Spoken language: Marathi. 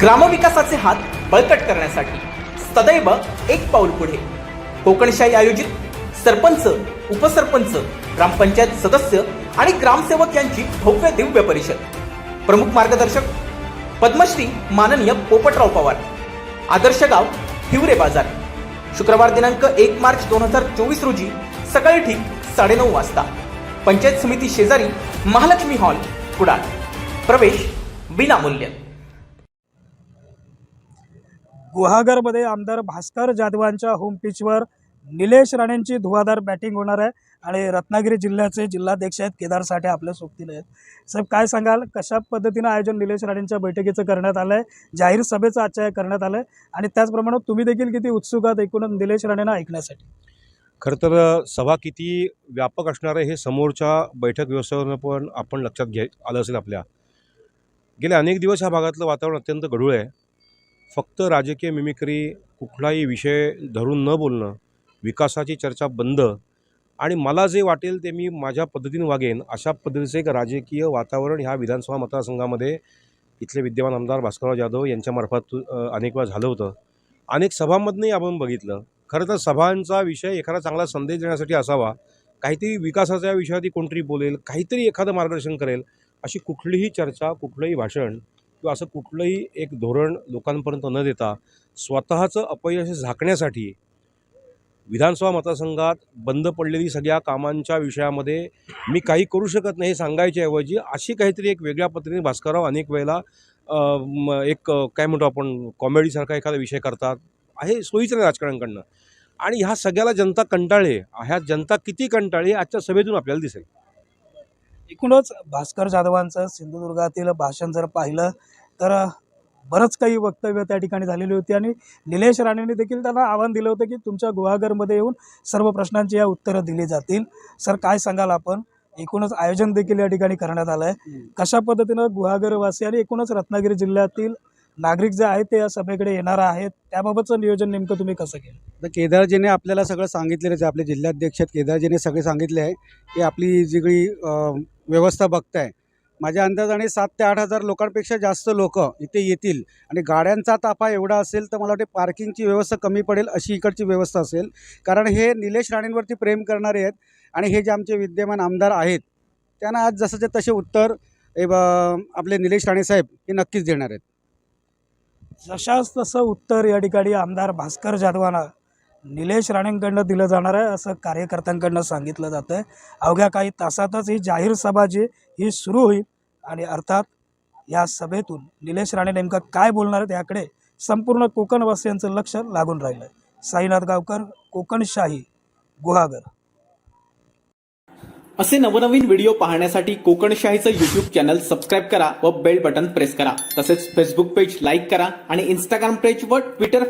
ग्रामविकासाचे हात बळकट करण्यासाठी सदैव एक पाऊल पुढे. कोकणशाही आयोजित सरपंच उपसरपंच ग्रामपंचायत सदस्य आणि ग्रामसेवक यांची भव्य दिव्य परिषद. प्रमुख मार्गदर्शक पद्मश्री माननीय पोपटराव पवार. आदर्श गाव हिवरे बाजार. शुक्रवार दिनांक एक मार्च दोन हजार चोवीस रोजी सकाळी ठीक साडेनऊ वाजता पंचायत समिती शेजारी महालक्ष्मी हॉल कुडाळ. प्रवेश विनामूल्य. गुहागरमध्ये आमदार भास्कर जाधवांच्या होम पिचवर निलेश राणेंची धुवाधार बॅटिंग होणार आहे आणि रत्नागिरी जिल्ह्याचे जिल्हाध्यक्ष आहेत केदार साठे आपल्या सोबतीला आहेत. साहेब काय सांगाल? कशा पद्धतीनं आयोजन निलेश राणेंच्या बैठकीचं करण्यात आलं आहे जाहीर सभेचं आजच्या करण्यात आलं आहे आणि त्याचप्रमाणे तुम्ही देखील किती उत्सुक आहात एकूणच निलेश राणेंना ऐकण्यासाठी? खरं तर सभा किती व्यापक असणार आहे हे समोरच्या बैठक व्यवस्थेवरून पण आपण लक्षात घ्याय आलं असेल आपल्या. गेले अनेक दिवस ह्या भागातलं वातावरण अत्यंत गढूळ आहे. फक्त राजकीय मिमिक्री कुठलाही विषय धरून न बोलणं विकासाची चर्चा बंद आणि मला जे वाटेल ते मी माझ्या पद्धतीने वागेन अशा पद्धतीचं एक राजकीय वातावरण ह्या विधानसभा मतदारसंघामध्ये इथले विद्यमान आमदार भास्करराव जाधव यांच्यामार्फत अनेक वेळा झालं होतं. अनेक सभांमधनंही आपण बघितलं. खरं तर सभांचा विषय एखादा चांगला संदेश देण्यासाठी असावा काहीतरी विकासाच्या विषयावरती कोणतरी बोलेल काहीतरी एखादं मार्गदर्शन करेल अशी कुठलीही चर्चा कुठलंही भाषण किंवा असं कुठलंही एक धोरण लोकांपर्यंत न देता स्वतःचं अपयश झाकण्यासाठी विधानसभा मतदारसंघात बंद पडलेली सगळ्या कामांच्या विषयामध्ये मी काही करू शकत नाही हे सांगायच्या ऐवजी अशी काहीतरी एक वेगळ्या पद्धतीने भास्करराव अनेक वेळेला एक काय म्हणतो आपण कॉमेडीसारखा एखादा विषय करतात. आहे सोयीचं नाही राजकारणाकडनं. आणि ह्या सगळ्याला जनता कंटाळे ह्या जनता किती कंटाळे आजच्या सभेतून आपल्याला दिसेल. एकूणच भास्कर जाधवांचं सिंधुदुर्गातील भाषण जर पाहिलं तर बरंच काही वक्तव्य त्या ठिकाणी झालेली होती आणि निलेश राणेंनी देखील त्यांना आव्हान दिलं होतं की तुमच्या गुहागरमध्ये येऊन सर्व प्रश्नांची या उत्तरं दिली जातील. सर काय सांगाल आपण? एकूणच आयोजन देखील या ठिकाणी करण्यात आलं आहे कशा पद्धतीनं गुहागरवासी आणि एकूणच रत्नागिरी जिल्ह्यातील नागरिक जे आहेत ते या सभेकडे येणार आहेत? त्याबाबतचं नियोजन नेमकं तुम्ही कसं केलं? तर केदारजीने आपल्याला सगळं सांगितलेलंच आहे आपले जिल्हाध्यक्ष आहेत केदारजीने सगळे सांगितले आहे की आपली जी व्यवस्था बघताय माझ्या अंदाजाने सात ते आठ हजार लोकांपेक्षा जास्त लोक इथे येतील. आणि गाड्यांचा ताफा एवढा असेल तर मला वाटते पार्किंगची व्यवस्था कमी पडेल अशी इकडची व्यवस्था असेल. कारण हे निलेश राणेंवरती प्रेम करणारे आहेत आणि हे जे आमचे विद्यमान आमदार आहेत त्यांना आज जसंचे तसे उत्तर ए ब- आपले निलेश राणे साहेब हे नक्कीच देणार आहेत. जशाच तसं उत्तर या ठिकाणी आमदार भास्कर जाधवांना निलेश राणेंकडनं दिलं जाणार आहे असं कार्यकर्त्यांकडनं सांगितलं जातं आहे अवघ्या काही तासातच ही जाहीर सभा जी ही सुरू होईल. आणि अर्थात या सभेतून निलेश राणे नेमकं काय बोलणार आहेत याकडे संपूर्ण कोकणवासियांचं लक्ष लागून राहिलं आहे साईनाथ गावकर कोकणशाही गुहागर. असे नवनवीन व्हिडिओ पाहण्यासाठी कोकणशाहीचं युट्यूब चॅनल सबस्क्राईब करा व बेल बटन प्रेस करा. तसेच फेसबुक पेज लाईक करा आणि इंस्टाग्राम पेज व ट्विटर